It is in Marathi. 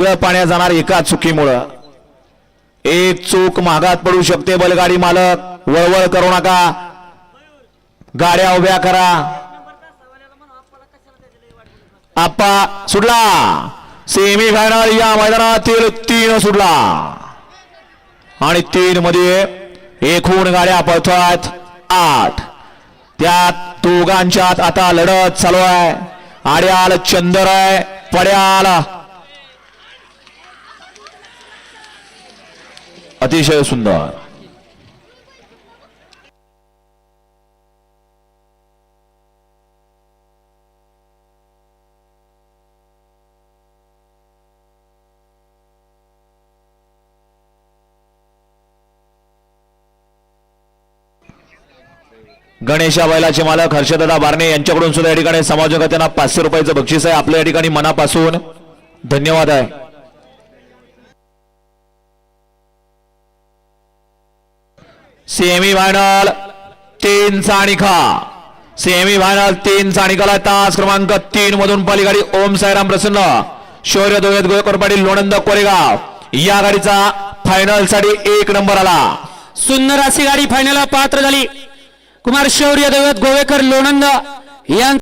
पाण्या पाण्यात जाणार एका चुकीमुळं. एक चूक मागात पडू शकते बैलगाडी मालक. वळवळ करू नका. गाड्या उभ्या करा. आप्पा सुटला. सेमी फायनल या मैदानातील तीन सुटला. आणि तीन मध्ये एकूण गाड्या पळतात आठ. त्यात दोघांच्यात आता लढत चालू आहे. आड्याल चंदर आहे पड्याला अतिशय सुंदर. गणेशा बैलाचे मालक हर्षदादा बारणे यांच्याकडून सुद्धा या ठिकाणी समाजकांना पाचशे रुपयाचं बक्षीस आहे. आपल्या या ठिकाणी मनापासून धन्यवाद आहे. सेमी फायनल तीन चा निखा सेमी फायनल तीन चा तास क्रमांक तीन मधून पलीकडे ओम साईराम प्रसन्न. शौर्य दोयत गोयकर पाटील लोणंद कोरेगाव. या गाडीचा फायनलसाठी एक नंबर आला. सुंदर अशी गाडी फायनल पात्र झाली. कुमार शौर्य दैवत गोवेकर लोणंद यांचा